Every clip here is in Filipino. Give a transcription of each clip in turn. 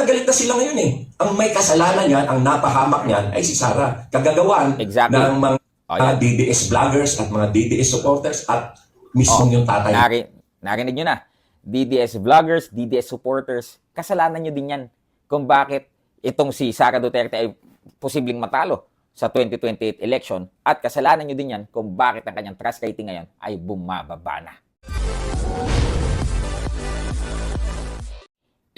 na galit na sila ngayon eh. Ang may kasalanan yan, ang napahamak niyan ay si Sara. Kagagawan Exactly. ng mga Oh, yan. DDS vloggers at mga DDS supporters at mismo Oh, yung tatay. Nari, narinig nyo na. DDS vloggers, DDS supporters, kasalanan nyo din yan kung bakit itong si Sara Duterte ay posibleng matalo sa 2028 election at kasalanan nyo din yan kung bakit ang kanyang trust rating ngayon ay bumababa na.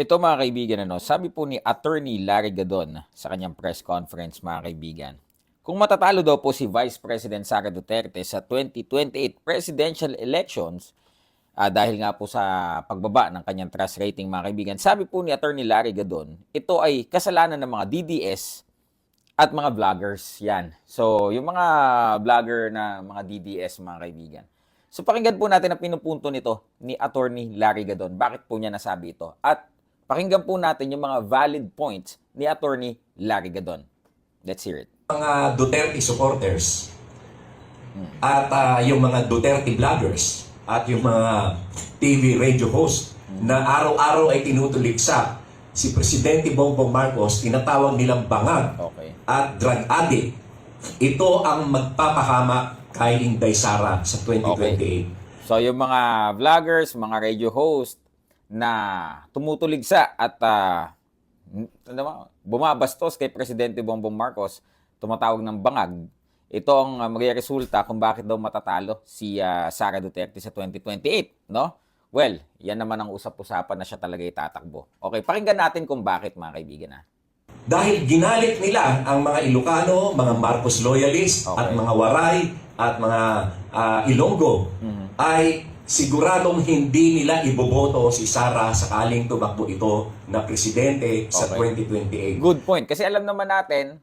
Ito mga kaibigan, ano, sabi po ni Attorney Larry Gadon sa kanyang press conference mga kaibigan, kung matatalo daw po si Vice President Sara Duterte sa 2028 presidential elections, ah, dahil nga po sa pagbaba ng kanyang trust rating mga kaibigan, sabi po ni Attorney Larry Gadon, ito ay kasalanan ng mga DDS at mga vloggers. Yan. So, yung mga vlogger na mga DDS mga kaibigan. So, pakinggan po natin ang pinupunto nito ni Attorney Larry Gadon. Bakit po niya nasabi ito? At pakinggan po natin yung mga valid points ni Attorney Larry Gadon. Let's hear it. mga Duterte supporters at ah, yung mga Duterte vloggers at yung mga TV radio host na araw-araw ay tinutuligsa si Presidente Bongbong Marcos, tinatawag nilang bangag Okay. at drug addict. Ito ang magpapahama kay Inday Sara sa 2028. So, yung mga vloggers, mga radio host na tumutuligsa at ah, ba, bumabastos kay Presidente Bongbong Marcos, tumatawag ng bangag, ito ang uh, magre-resulta kung bakit daw matatalo si ah, Sara Duterte sa 2028, no? Well, yan naman ang usap-usapan na siya talaga itatakbo. Okay, pakinggan natin kung bakit mga kaibigan ha. Dahil ginalit nila ang mga Ilocano, mga Marcos loyalist Okay. at mga Waray at mga ah, Ilonggo Mhm. ay siguradong hindi nila iboboto si Sara sakaling tumakbo ito na presidente sa Okay. 2028. Good point. Kasi alam naman natin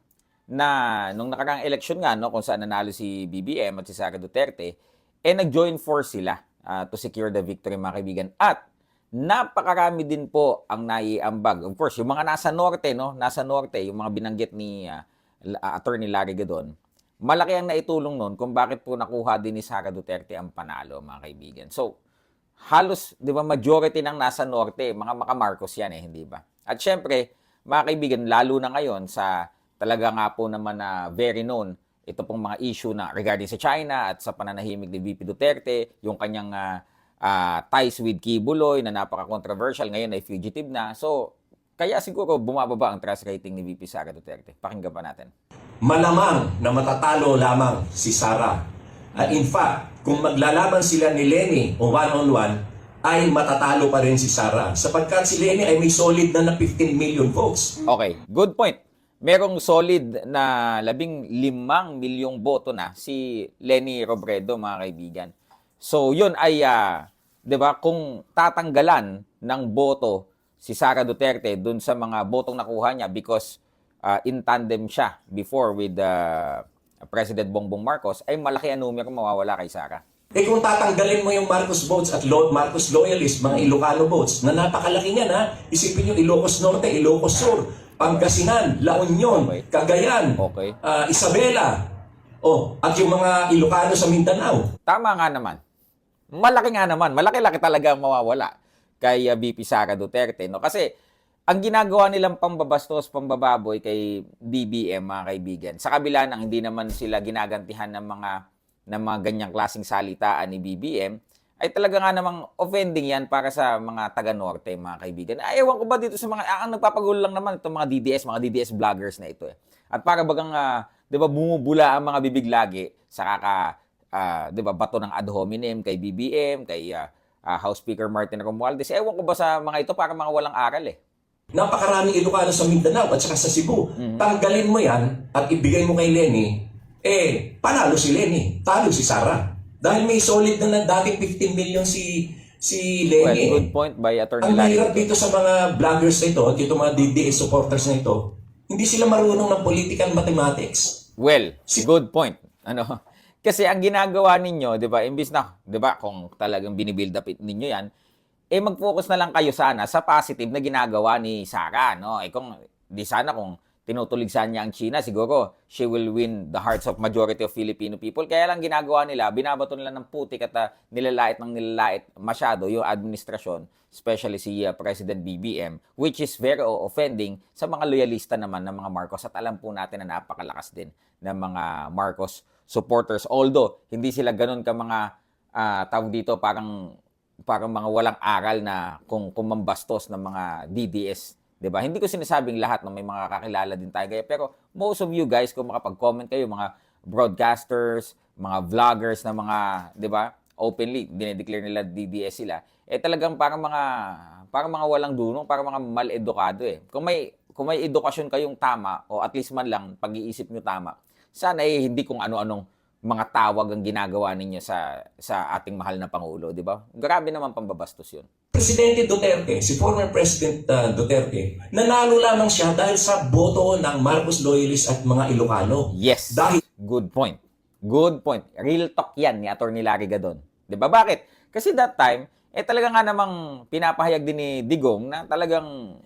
na nung nakaraang election nga, no, kung saan nanalo si BBM at si Sara Duterte, eh nag-join force sila ah, to secure the victory, mga kaibigan. At napakarami din po ang naiambag. Of course, yung mga nasa norte, no, nasa norte, yung mga binanggit ni ah, Attorney Larry Gadon, malaki ang naitulong nun kung bakit po nakuha din ni Sara Duterte ang panalo, mga kaibigan. So, halos, di ba, majority ng nasa norte, mga maka-Marcos yan eh, hindi ba? At syempre, mga kaibigan, lalo na ngayon sa talaga nga po naman na very known, ito pong mga issue na regarding sa China at sa pananahimik ni VP Duterte, yung kanyang ah, ah, ties with Kibuloy na napaka-controversial, ngayon ay fugitive na. So, kaya siguro bumababa ang trust rating ni VP Sara Duterte. Pakinggan pa natin. Malamang na matatalo lamang si Sara. At in fact, kung maglalaban sila ni Lenny o one-on-one, ay matatalo pa rin si Sara. Sapagkat si Lenny ay may solid na na 15 million votes. Okay, good point. Merong solid na labing limang milyong boto na si Lenny Robredo, mga kaibigan. So, yun ay, ah, 'di ba kung tatanggalan ng boto si Sara Duterte dun sa mga botong nakuha niya because ah, in tandem siya before with ah, President Bongbong Marcos, ay malaki ang numero mawawala kay Sara. Eh kung tatanggalin mo yung Marcos votes at Lo- Marcos loyalist, mga Ilocano votes, na napakalaki niyan ha, isipin nyo Ilocos Norte, Ilocos Sur, Pangasinan, La Union, Okay. Cagayan, Okay. ah, Isabela, oh, at yung mga Ilocano sa Mindanao. Tama nga naman. Malaki nga naman. Malaki-laki talaga ang mawawala kay uh, VP Sara Duterte. No? Kasi ang ginagawa nilang pambabastos, pambababoy kay BBM, mga kaibigan, sa kabila ng hindi naman sila ginagantihan ng mga ng mga ganyang klaseng salitaan ni BBM, ay talaga nga namang offending yan para sa mga taga-norte, mga kaibigan. Ay, ewan ko ba dito sa mga, ah, ang nagpapagulo lang naman itong mga DDS, mga DDS vloggers na ito eh. At para bagang, ah, di ba, bumubula ang mga bibig lagi sa kaka, ah, di ba, bato ng ad hominem kay BBM, kay ah, ah, House Speaker Martin Romualdez. Ewan ko ba sa mga ito para mga walang aral eh. Napakaraming Ilocano sa Mindanao at saka sa Cebu. Mhm. Tanggalin mo yan at ibigay mo kay Lenny, eh, panalo si Lenny, talo si Sara. Dahil may solid na na dating 15 million si si Well, Lenny. eh. good point by Attorney Ang mahirap dito sa mga vloggers na ito at itong mga DDS supporters na ito, hindi sila marunong ng political mathematics. Well, Si- good point. Ano? Kasi ang ginagawa ninyo, 'di ba, imbis na, 'di ba, kung talagang binibuild up ninyo 'yan, eh mag-focus na lang kayo sana sa positive na ginagawa ni Sara, no? Eh kung di sana kung tinutuligsan niya ang China, siguro she will win the hearts of majority of Filipino people. Kaya lang ginagawa nila, binabato nila ng putik at ah, nilalait ng nilalait masyado yung administrasyon, especially si ah, President BBM, which is very offending sa mga loyalista naman ng mga Marcos. At alam po natin na napakalakas din ng mga Marcos supporters. Although, hindi sila ganun ka mga ah, tawag dito, parang parang mga walang aral na kung kumambastos ng mga DDS 'di ba? Hindi ko sinasabing lahat na may mga kakilala din tayo kaya pero most of you guys kung makapag-comment kayo mga broadcasters, mga vloggers na mga 'di ba? Openly dinedeclare nila DDS sila. Eh talagang parang mga parang mga walang dunong, parang mga mal-edukado eh. Kung may kung may edukasyon kayong tama o at least man lang pag-iisip nyo tama, sana eh hindi kung ano-anong mga tawag ang ginagawa ninyo sa sa ating mahal na pangulo, di ba? Grabe naman pambabastos 'yun. Presidente Duterte, si former President uh, Duterte, nanalo lamang siya dahil sa boto ng Marcos loyalists at mga Ilocano. Yes. Dahil Good point. Good point. Real talk yan ni Atty. Larry Gadon. 'Di ba? Bakit? Kasi that time, eh talaga nga namang pinapahayag din ni Digong na talagang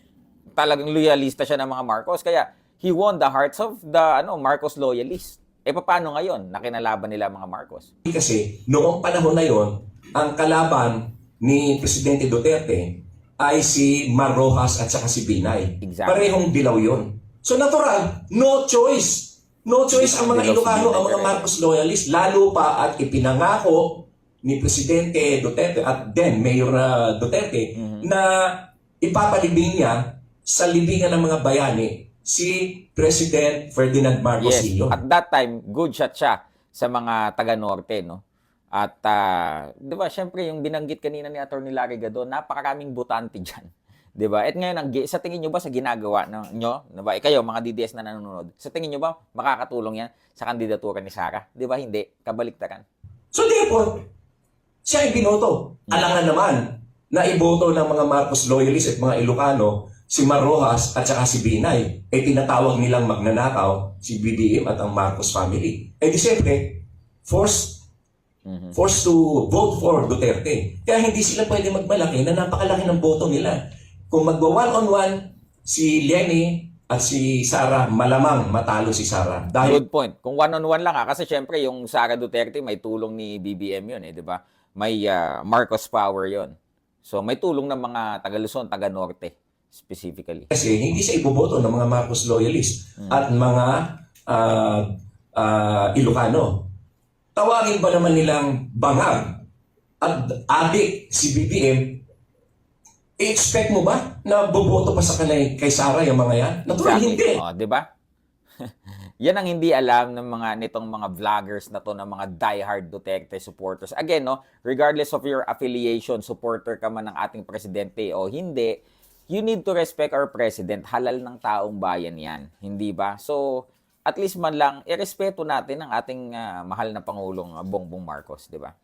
talagang loyalista siya ng mga Marcos. Kaya he won the hearts of the ano Marcos loyalists. Eh paano ngayon na kinalaban nila mga Marcos? kasi noong panahon na yon, ang kalaban ni Presidente Duterte ay si Mar Rojas at saka si Binay. Exactly. Parehong dilaw yon. So natural, no choice. No choice ang mga Ilocano, ang mga. Marcos loyalists, lalo pa at ipinangako ni Presidente Duterte at then Mayor uh, Duterte Mhm. na ipapalibing niya sa libingan ng mga bayani si President Ferdinand Marcos Yes. Sr. At that time, good shot siya sa mga taga-norte, no? At, ah, di ba, syempre, yung binanggit kanina ni Atty. Larry Gadon, napakaraming butante dyan. Di ba? At ngayon, ang, sa tingin nyo ba sa ginagawa ng, nyo, di ba, eh, kayo, mga DDS na nanonood, sa tingin nyo ba makakatulong yan sa kandidatura ni Sara? Di ba? Hindi. Kabaliktaran. So therefore, siya ay binoto. Alangan naman na iboto ng mga Marcos loyalists at mga Ilocano si Mar Rojas at saka si Binay. Eh tinatawag nilang magnanakaw si BBM at ang Marcos family. Eh di siyempre, forced, Mhm. forced to vote for Duterte. Kaya hindi sila pwede magmalaki na napakalaki ng boto nila. Kung magwa one-on-one, si Lenny at si Sara, malamang matalo si Sara. Dahil Good point. Kung one-on-one lang ha, kasi syempre yung Sara Duterte, may tulong ni BBM yun eh, di ba? May ah, Marcos power yon. So may tulong ng mga taga Luzon, taga Norte specifically. Kasi hindi siya iboboto ng mga Marcos loyalists at mga ah, ah, Ilocano. Tawagin ba naman nilang bangag at adik si BBM, i-expect mo ba na boboto pa sa kanay kay Sara yung mga yan? Natural, hindi. Oh, 'di ba? Yan ang hindi alam ng mga nitong mga vloggers na to ng mga diehard Duterte supporters. Again, no, regardless of your affiliation, supporter ka man ng ating presidente o hindi, you need to respect our president. Halal ng taong bayan 'yan, hindi ba? So, at least man lang irespeto natin ang ating ah, mahal na pangulong ah, Bongbong Marcos, 'di ba?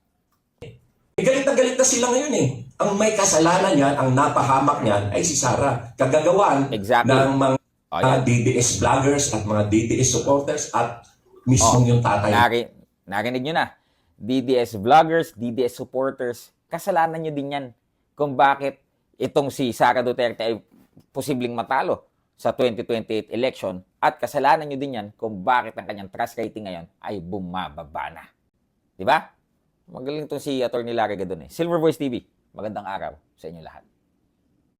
Eh, galit na galit na sila ngayon eh. Ang may kasalanan niyan, ang napahamak niyan ay si Sara. Kagagawan Exactly. ng mga Oh, ah, yan. DDS vloggers at mga DDS supporters at mismong yung tatay Nari, narinig nyo na. DDS vloggers, DDS supporters, kasalanan nyo din yan kung bakit itong si Sara Duterte ay posibleng matalo sa 2028 election at kasalanan nyo din yan kung bakit ang kanyang trust rating ngayon ay bumababa na. Di ba? Magaling itong si Atty. Larry Gadon eh. Silver Voice TV, magandang araw sa inyo lahat.